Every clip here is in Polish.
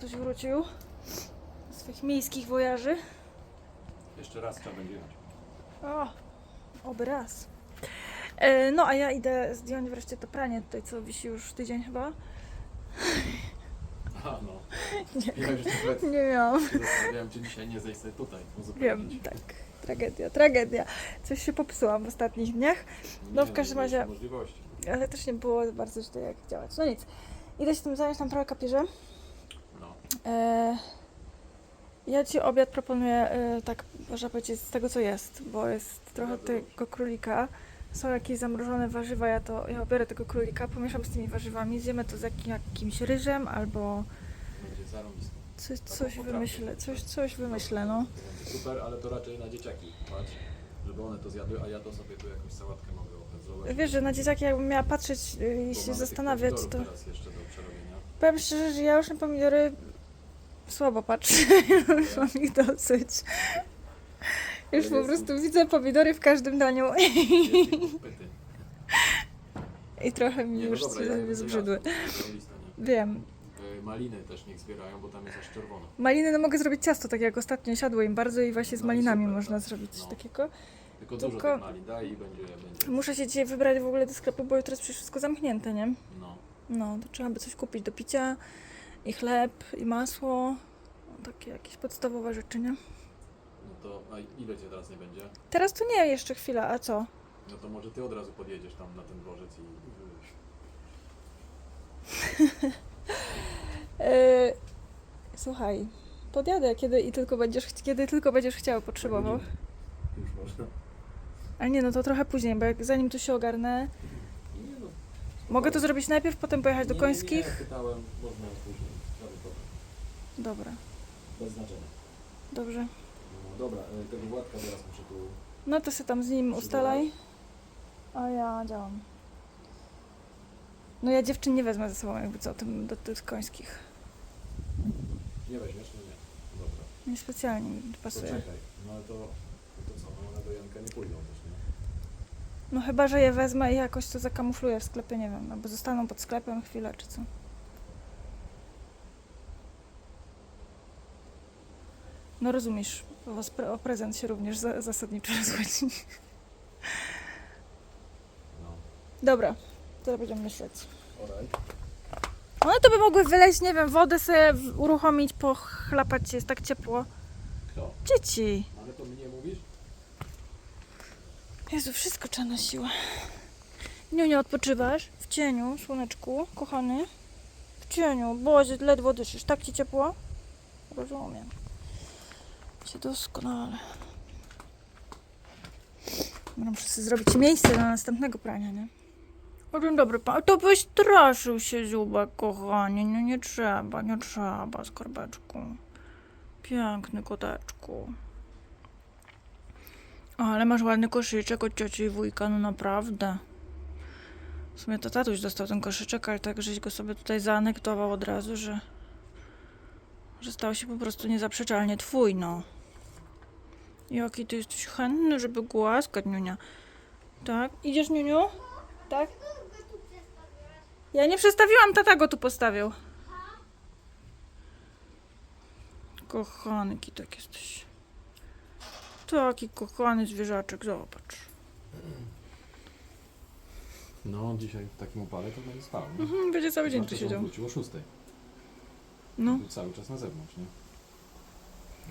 Bartoś wrócił z swoich miejskich wojaży. Jeszcze raz trzeba będzie jechać. O, oby raz. E, no, a ja idę zdjąć wreszcie to pranie tutaj, co wisi już tydzień chyba. A no. Nie, Ja już nawet nie miałam. się zastanawiałem, czy dzisiaj nie zejść sobie tutaj. Wiem, uzupełnić. tak. Tragedia, tragedia. Coś się popsułam w ostatnich dniach, no, w Nie, każdym nie razie- możliwości. ale też nie było bardzo źle jak działać. No nic. Idę się tym zająć, tam trochę kapierze. E, ja Ci obiad proponuję, e, tak można powiedzieć, z tego co jest, bo jest trochę tego królika. Są jakieś zamrożone warzywa, ja to ja obiorę tego królika, pomieszam z tymi warzywami, zjemy to z jakim, jakimś ryżem albo coś, coś wymyślę, coś, coś wymyślę, no. Super, ale to raczej na dzieciaki patrz, żeby one to zjadły, a ja to sobie tu jakąś sałatkę mogę opędzlować. Wiesz, że na dzieciaki jakbym miała patrzeć Bo i się zastanawiać, to teraz jeszcze do przerobienia. powiem szczerze, że ja już na pomidory słabo patrzę, już mam ich dosyć. Już po prostu widzę pomidory w każdym daniu i trochę mi no już zbrzydły. Wiem. E, Maliny też niech zbierają, bo tam jest aż czerwono. Maliny, no mogę zrobić ciasto, tak jak ostatnio siadło im bardzo i właśnie z No malinami można tak. zrobić coś No. takiego. Tylko, dużo tych malin daj i będzie. Muszę się dzisiaj wybrać w ogóle do sklepu, bo jutro jest przecież wszystko zamknięte, nie? No. No, to trzeba by coś kupić do picia i chleb, i masło. Takie jakieś podstawowe rzeczy, nie? No to, a ile cię teraz nie będzie? Teraz to nie, jeszcze chwila, a co? No to może ty od razu podjedziesz tam na ten dworzec i... Yy, słuchaj, podjadę, kiedy i tylko będziesz, kiedy tylko będziesz chciał, potrzebował. Już można. Ale nie, no to trochę później, bo jak, zanim tu się ogarnę. Mogę to zrobić najpierw, potem pojechać do Nie, końskich? Nie, pytałem, można później. Dobra, Bez znaczenia. dobrze. No dobra, e, tego Władka teraz muszę tu... No to się tam z nim ustalaj. A ja działam. No ja dziewczyn nie wezmę ze sobą, jakby co, tym, do tych końskich. Nie weźmiesz? No nie. Dobra. Niespecjalnie mi to pasuje. Poczekaj. No ale to... To co? No one do Janka nie pójdą też, nie? No chyba, że je wezmę i jakoś to zakamufluję w sklepie, nie wiem, albo zostaną pod sklepem chwilę, czy co. No rozumiesz, o, o prezent się również za, zasadniczo rozchodzi. No. Dobra, to będziemy myśleć. Alright. One to by mogły wyleźć, nie wiem, wodę sobie uruchomić, pochlapać się, jest tak ciepło. Kto? Dzieci! Ale to mnie mówisz? Jezu, wszystko trzeba na siłę. Nie, nie odpoczywasz? W cieniu, słoneczku, kochany. W cieniu, boże, ledwo dyszysz. Tak ci ciepło? Rozumiem. Cię doskonale. Dobra, Muszę zrobić miejsce na następnego prania, nie? Dzień dobry pan. To wystraszył się Zubek, kochanie. No nie trzeba, nie trzeba, skarbeczku. Piękny koteczku. Ale masz ładny koszyczek od cioci i wujka, no naprawdę. W sumie to tatuś dostał ten koszyczek, ale tak żeś go sobie tutaj zaanektował od razu, że... że stał się po prostu niezaprzeczalnie twój, no. Jaki ty jesteś chętny, żeby głaskać, Niunia. Tak? Idziesz, Niuniu? Tak? Ja nie przestawiłam, tata go tu postawił. Kochany kitek jesteś. Taki kochany zwierzaczek, zobacz. No, dzisiaj w takim upale to będzie spał, nie? Mhm, będzie cały dzień tu siedział. wrócił o 6. No. Był cały czas na zewnątrz, nie?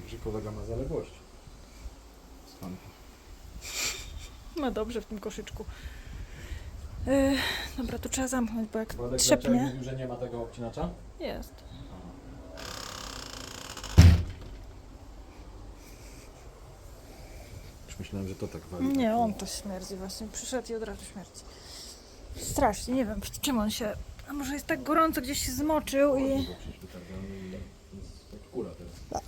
Także kolega ma zaległość. Spanki. No dobrze w tym koszyczku. Yy, dobra, to trzeba zamknąć, bo jak Władek trzepnie... mówił, że nie ma tego obcinacza? Jest. Już myślałem, że to tak wali. Nie, on to śmierdzi właśnie. Przyszedł i od razu śmierdzi. Strasznie, nie wiem czym on się... A może jest tak gorąco, gdzieś się zmoczył i... Tak.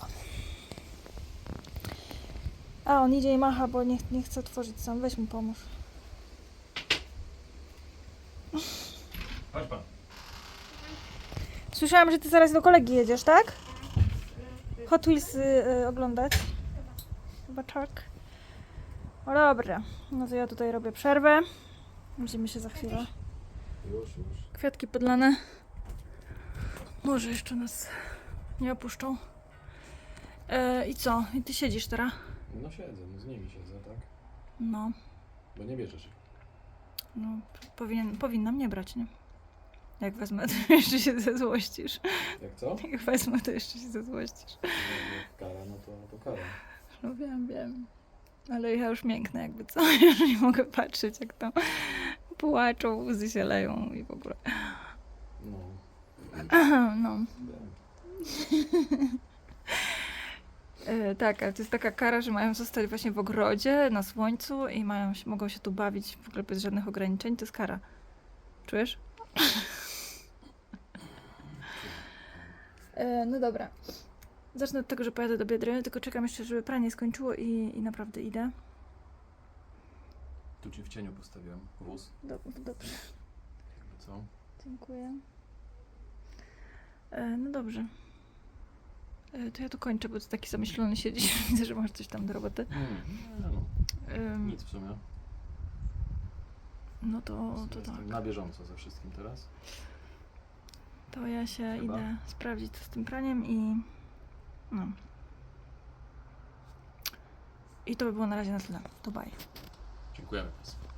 A, on idzie i macha, bo nie, nie chce otworzyć sam. Weź mi pomóż. Chodź pan. Słyszałam, że ty zaraz do kolegi jedziesz, tak? Hot Wheels y, y, oglądać. Chyba tak. O dobra, no to ja tutaj robię przerwę. Widzimy się za chwilę. Już, już. Kwiatki podlane. Może jeszcze nas Nie opuszczą. E, I co? I ty siedzisz teraz? No siedzę, no z nimi siedzę, tak? No, Bo nie bierzesz ich. no powinien, powinna mnie brać, nie? Jak wezmę, to jeszcze się zezłościsz. Jak co? Jak wezmę, to jeszcze się zezłościsz. No, jak kara, no to, to kara. No wiem, wiem. Ale ja już mięknę jakby co, już nie mogę patrzeć jak tam płaczą, łzy się leją i w ogóle. No, No, wiem. e, tak, ale to jest taka kara, że mają zostać właśnie w ogrodzie, na słońcu i mają, mogą się tu bawić w ogóle bez żadnych ograniczeń, to jest kara. Czujesz? E, no dobra. Zacznę od tego, że pojadę do Biedry, tylko czekam jeszcze, żeby pranie skończyło i, i naprawdę idę. Tu ci w cieniu postawiłem wóz. Do, dobrze. Jakby co? Dziękuję. E, no dobrze. E, to ja tu kończę, bo ty taki zamyślony siedzisz. Widzę, że masz coś tam do roboty. No, Ym, nic w sumie. no to, to Jestem tak. na bieżąco ze wszystkim teraz. To ja się Chyba. idę sprawdzić co z tym praniem i. No. I to by było na razie na tyle. To bye. Dziękujemy Państwu.